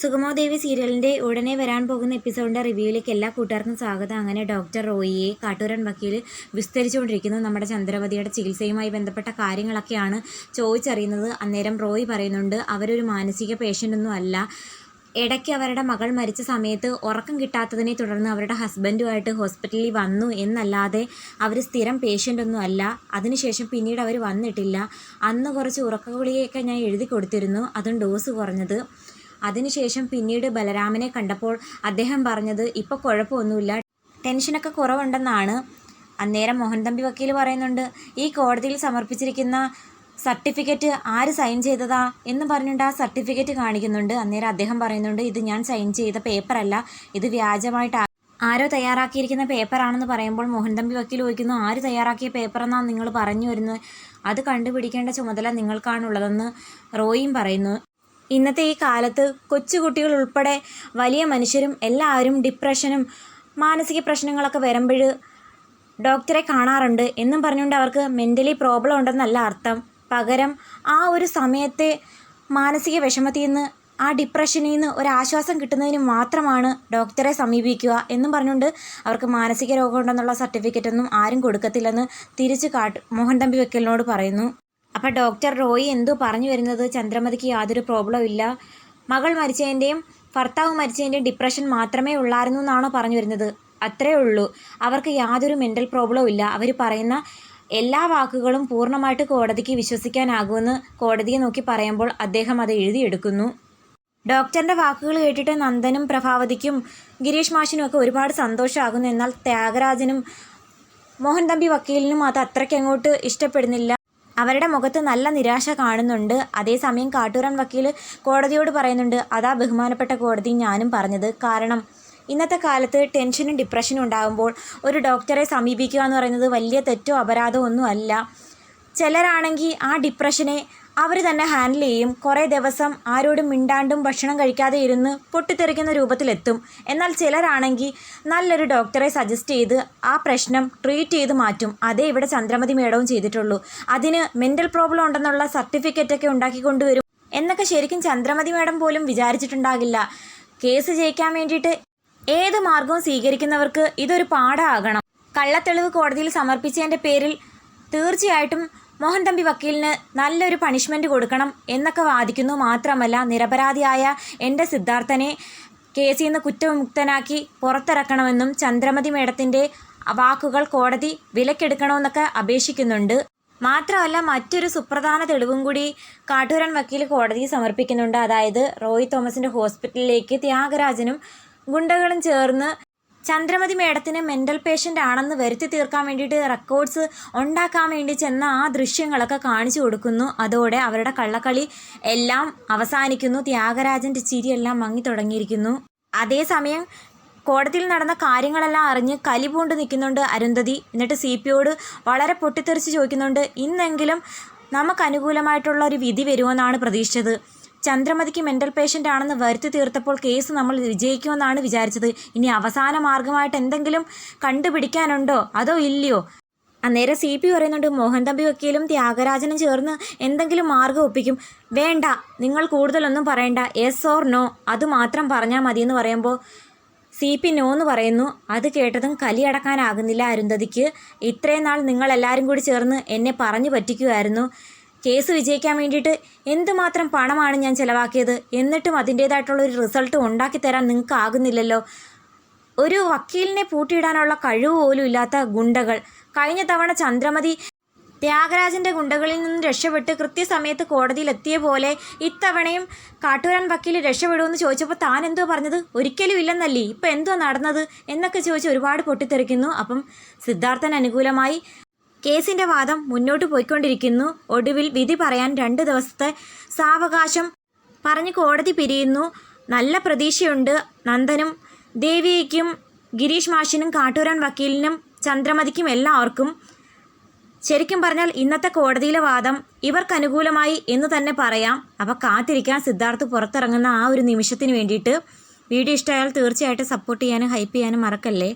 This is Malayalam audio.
സുഗമോ ദേവി സീരിയലിന്റെ ഉടനെ വരാൻ പോകുന്ന എപ്പിസോഡിന്റെ റിവ്യൂയിലേക്ക് എല്ലാ കൂട്ടുകാർക്കും സ്വാഗതം. അങ്ങനെ ഡോക്ടർ റോയിയെ കാട്ടൂരൻ വക്കീൽ വിസ്തരിച്ചുകൊണ്ടിരിക്കുന്നു. നമ്മുടെ ചന്ദ്രവതിയുടെ ചികിത്സയുമായി ബന്ധപ്പെട്ട കാര്യങ്ങളൊക്കെയാണ് ചോദിച്ചറിയുന്നത്. അന്നേരം റോയി പറയുന്നുണ്ട് അവരൊരു മാനസിക പേഷ്യന്റൊന്നും അല്ല. ഇടയ്ക്ക് അവരുടെ മകൾ മരിച്ച സമയത്ത് ഉറക്കം കിട്ടാത്തതിനെ തുടർന്ന് അവരുടെ ഹസ്ബൻഡുമായിട്ട് ഹോസ്പിറ്റലിൽ വന്നു എന്നല്ലാതെ അവർ സ്ഥിരം പേഷ്യന്റ് ഒന്നും അല്ല. അതിനുശേഷം പിന്നീട് അവർ വന്നിട്ടില്ല. അന്ന് കുറച്ച് ഉറക്ക ഗുളികയൊക്കെ ഞാൻ എഴുതി കൊടുത്തിരുന്നു. അതും ഡോസ് കുറഞ്ഞത് അതിനുശേഷം പിന്നീട് ബലരാമനെ കണ്ടപ്പോൾ അദ്ദേഹം പറഞ്ഞത് ഇപ്പോൾ കുഴപ്പമൊന്നുമില്ല ടെൻഷനൊക്കെ കുറവുണ്ടെന്നാണ്. അന്നേരം മോഹൻ തമ്പി വക്കീൽ പറയുന്നുണ്ട് ഈ കോടതിയിൽ സമർപ്പിച്ചിരിക്കുന്ന സർട്ടിഫിക്കറ്റ് ആര് സൈൻ ചെയ്തതാ? എന്ന് പറഞ്ഞിട്ട് ആ സർട്ടിഫിക്കറ്റ് കാണിക്കുന്നുണ്ട്. അന്നേരം അദ്ദേഹം പറയുന്നുണ്ട് ഇത് ഞാൻ സൈൻ ചെയ്ത പേപ്പറല്ല. ഇത് വ്യാജമായിട്ട് ആരോ തയ്യാറാക്കിയിരിക്കുന്ന പേപ്പറാണെന്ന് പറയുമ്പോൾ മോഹൻ തമ്പി വക്കീൽ ചോദിക്കുന്നു ആര് തയ്യാറാക്കിയ പേപ്പറെന്നാണ് നിങ്ങൾ പറഞ്ഞു വരുന്നത്? അത് കണ്ടുപിടിക്കേണ്ട ചുമതല നിങ്ങൾക്കാണുള്ളതെന്ന് റോയിയും പറയുന്നു. ഇന്നത്തെ ഈ കാലത്ത് കൊച്ചുകുട്ടികൾ ഉൾപ്പെടെ വലിയ മനുഷ്യരും എല്ലാവരും ഡിപ്രഷനും മാനസിക പ്രശ്നങ്ങളൊക്കെ വരുമ്പോൾ ഡോക്ടറെ കാണാറുണ്ട് എന്നും പറഞ്ഞുകൊണ്ട് അവർക്ക് മെന്റലി പ്രോബ്ലം ഉണ്ടെന്നല്ല അർത്ഥം. പകരം ആ ഒരു സമയത്തെ മാനസിക വിഷമത്തിൽ നിന്ന് ആ ഡിപ്രഷനിൽ നിന്ന് ഒരാശ്വാസം കിട്ടുന്നതിന് മാത്രമാണ് ഡോക്ടറെ സമീപിക്കുക എന്നും പറഞ്ഞുകൊണ്ട് അവർക്ക് മാനസിക രോഗമുണ്ടെന്നുള്ള സർട്ടിഫിക്കറ്റൊന്നും ആരും കൊടുക്കത്തില്ലെന്ന് തിരിച്ച് കാട്ട് മോഹൻ തമ്പി വെക്കലിനോട് പറയുന്നു. അപ്പോൾ ഡോക്ടർ റോയി എന്തോ പറഞ്ഞു വരുന്നത്? ചന്ദ്രമതിക്ക് യാതൊരു പ്രോബ്ലം ഇല്ല. മകൾ മരിച്ചതിന്റെയും ഭർത്താവ് മരിച്ചതിന്റെയും ഡിപ്രഷൻ മാത്രമേ ഉള്ളായിരുന്നു എന്നാണോ പറഞ്ഞു വരുന്നത്? അത്രേ ഉള്ളൂ. അവർക്ക് യാതൊരു മെന്റൽ പ്രോബ്ലവും ഇല്ല. അവർ പറയുന്ന എല്ലാ വാക്കുകളും പൂർണമായിട്ട് കോടതിക്ക് വിശ്വസിക്കാനാകുമെന്ന് കോടതിയെ നോക്കി പറയുമ്പോൾ അദ്ദേഹം അത് എഴുതിയെടുക്കുന്നു. ഡോക്ടറിന്റെ വാക്കുകൾ കേട്ടിട്ട് നന്ദനും പ്രഭാവതിക്കും ഗിരീഷ് മാഷിനും ഒക്കെ ഒരുപാട് സന്തോഷമാകുന്നു. എന്നാൽ ത്യാഗരാജനും മോഹൻ തമ്പി വക്കീലിനും അത് അത്രയ്ക്ക് അങ്ങോട്ട് ഇഷ്ടപ്പെടുന്നില്ല. അവരുടെ മുഖത്ത് നല്ല നിരാശ കാണുന്നുണ്ട്. അതേസമയം കാട്ടൂറൻ വക്കീൽ കോടതിയോട് പറയുന്നുണ്ട് അതാ ബഹുമാനപ്പെട്ട കോടതി ഞാനും പറഞ്ഞത്. കാരണം ഇന്നത്തെ കാലത്ത് ടെൻഷനും ഡിപ്രഷനും ഉണ്ടാകുമ്പോൾ ഒരു ഡോക്ടറെ സമീപിക്കുക എന്ന് പറയുന്നത് വലിയ തെറ്റോ അപരാധമോ ഒന്നും അല്ല. ചിലരാണെങ്കിൽ ആ ഡിപ്രഷനെ അവർ തന്നെ ഹാൻഡിൽ ചെയ്യും. കുറേ ദിവസം ആരോടും മിണ്ടാണ്ടും ഭക്ഷണം കഴിക്കാതെ ഇരുന്ന് പൊട്ടിത്തെറിക്കുന്ന രൂപത്തിലെത്തും. എന്നാൽ ചിലരാണെങ്കിൽ നല്ലൊരു ഡോക്ടറെ സജസ്റ്റ് ചെയ്ത് ആ പ്രശ്നം ട്രീറ്റ് ചെയ്ത് മാറ്റും. അതേ ഇവിടെ ചന്ദ്രമതി മേഡവും ചെയ്തിട്ടുള്ളൂ. അതിന് മെന്റൽ പ്രോബ്ലം ഉണ്ടെന്നുള്ള സർട്ടിഫിക്കറ്റൊക്കെ ഉണ്ടാക്കിക്കൊണ്ടുവരും എന്നൊക്കെ ശരിക്കും ചന്ദ്രമതി മേടം പോലും വിചാരിച്ചിട്ടുണ്ടാകില്ല. കേസ് ജയിക്കാൻ വേണ്ടിയിട്ട് ഏത് മാർഗവും സ്വീകരിക്കുന്നവർക്ക് ഇതൊരു പാഠമാകണം കള്ളത്തെളിവ് കോടതിയിൽ സമർപ്പിച്ചതിന്റെ പേരിൽ തീർച്ചയായിട്ടും മോഹൻ തമ്പി വക്കീലിന് നല്ലൊരു പണിഷ്മെന്റ് കൊടുക്കണം എന്നൊക്കെ വാദിക്കുന്നു. മാത്രമല്ല നിരപരാധിയായ എന്റെ സിദ്ധാർത്ഥനെ കേസിൽ നിന്ന് കുറ്റവിമുക്തനാക്കി പുറത്തിറക്കണമെന്നും ചന്ദ്രമതി മേഡത്തിന്റെ വാക്കുകൾ കോടതി വിലക്കെടുക്കണമെന്നൊക്കെ അപേക്ഷിക്കുന്നുണ്ട്. മാത്രമല്ല മറ്റൊരു സുപ്രധാന തെളിവും കൂടി കാട്ടൂരൻ വക്കീൽ കോടതി സമർപ്പിക്കുന്നുണ്ട്. അതായത് റോയ് തോമസിന്റെ ഹോസ്പിറ്റലിലേക്ക് ത്യാഗരാജനും ഗുണ്ടകളും ചേർന്ന് ചന്ദ്രമതി മേഡത്തിന് മെന്റൽ പേഷ്യന്റ് ആണെന്ന് വരുത്തി തീർക്കാൻ വേണ്ടിയിട്ട് റെക്കോർഡ്സ് ഉണ്ടാക്കാൻ വേണ്ടി ചെന്ന ആ ദൃശ്യങ്ങളൊക്കെ കാണിച്ചു കൊടുക്കുന്നു. അതോടെ അവരുടെ കള്ളക്കളി എല്ലാം അവസാനിക്കുന്നു. ത്യാഗരാജന്റെ ചിരിയെല്ലാം മങ്ങി തുടങ്ങിയിരിക്കുന്നു. അതേസമയം കോടതിയിൽ നടന്ന കാര്യങ്ങളെല്ലാം അറിഞ്ഞ് കലിപൂണ്ട് നിൽക്കുന്നുണ്ട് അരുന്ധതി. എന്നിട്ട് സി പിയോട് വളരെ പൊട്ടിത്തെറിച്ച് ചോദിക്കുന്നുണ്ട് ഇന്നെങ്കിലും നമുക്ക് അനുകൂലമായിട്ടുള്ള ഒരു വിധി വരുമെന്നാണ് പ്രതീക്ഷിച്ചത്. ചന്ദ്രമതിക്ക് മെന്റൽ പേഷ്യന്റ് ആണെന്ന് വരുത്തി തീർത്തപ്പോൾ കേസ് നമ്മൾ വിജയിക്കുമെന്നാണ് വിചാരിച്ചത്. ഇനി അവസാന മാർഗമായിട്ട് എന്തെങ്കിലും കണ്ടുപിടിക്കാനുണ്ടോ? അതോ ഇല്ലയോ? അന്നേരം സി പി പറയുന്നുണ്ട് മോഹൻ തമ്പി വക്കീലും ത്യാഗരാജനും ചേർന്ന് എന്തെങ്കിലും മാർഗം ഒപ്പിക്കും. വേണ്ട നിങ്ങൾ കൂടുതലൊന്നും പറയണ്ട. എസ് ഓർ നോ അത് മാത്രം പറഞ്ഞാൽ മതി എന്ന് പറയുമ്പോൾ സി പി നോ എന്ന് പറയുന്നു. അത് കേട്ടതും കലിയടക്കാനാകുന്നില്ല അരുന്ധതിക്ക്. ഇത്രയും നാൾ നിങ്ങളെല്ലാവരും കൂടി ചേർന്ന് എന്നെ പറഞ്ഞു പറ്റിക്കുമായിരുന്നു കേസ് വിജയിക്കാൻ വേണ്ടിയിട്ട് എന്തുമാത്രം പണമാണ് ഞാൻ ചിലവാക്കിയത്? എന്നിട്ടും അതിന്റേതായിട്ടുള്ള ഒരു റിസൾട്ട് ഉണ്ടാക്കി തരാൻ നിങ്ങൾക്ക് ആകുന്നില്ലല്ലോ ഒരു വക്കീലിനെ പൂട്ടിയിടാനുള്ള കഴിവ് പോലും ഇല്ലാത്ത ഗുണ്ടകൾ. കഴിഞ്ഞ തവണ ചന്ദ്രമതി ത്യാഗരാജന്റെ ഗുണ്ടകളിൽ നിന്ന് രക്ഷപ്പെട്ട് കൃത്യസമയത്ത് കോടതിയിൽ എത്തിയ പോലെ ഇത്തവണയും കാട്ടൂരാൻ വക്കീൽ രക്ഷപ്പെടുമെന്ന് ചോദിച്ചപ്പോൾ താൻ എന്തോ പറഞ്ഞത്? ഒരിക്കലും ഇല്ലെന്നല്ലേ? ഇപ്പം എന്തോ നടന്നത്? എന്നൊക്കെ ചോദിച്ച് ഒരുപാട് പൊട്ടിത്തെറിക്കുന്നു. അപ്പം സിദ്ധാർത്ഥൻ അനുകൂലമായി കേസിന്റെ വാദം മുന്നോട്ട് പോയിക്കൊണ്ടിരിക്കുന്നു. ഒടുവിൽ വിധി പറയാൻ രണ്ട് ദിവസത്തെ സാവകാശം പറഞ്ഞ് കോടതി പിരിയുന്നു. നല്ല പ്രതീക്ഷയുണ്ട് നന്ദനും ദേവിയയ്ക്കും ഗിരീഷ് മാഷിനും കാട്ടൂരാൻ വക്കീലിനും ചന്ദ്രമതിക്കും എല്ലാവർക്കും. ശരിക്കും പറഞ്ഞാൽ ഇന്നത്തെ കോടതിയിലെ വാദം ഇവർക്ക് അനുകൂലമായി എന്ന് തന്നെ പറയാം. അപ്പോൾ കാത്തിരിക്കാൻ സിദ്ധാർത്ഥ് പുറത്തിറങ്ങുന്ന ആ ഒരു നിമിഷത്തിന് വേണ്ടിയിട്ട് വീഡിയോ ഇഷ്ടമായാൽ തീർച്ചയായിട്ടും സപ്പോർട്ട് ചെയ്യാനും ഹൈപ്പ് ചെയ്യാനും മറക്കല്ലേ?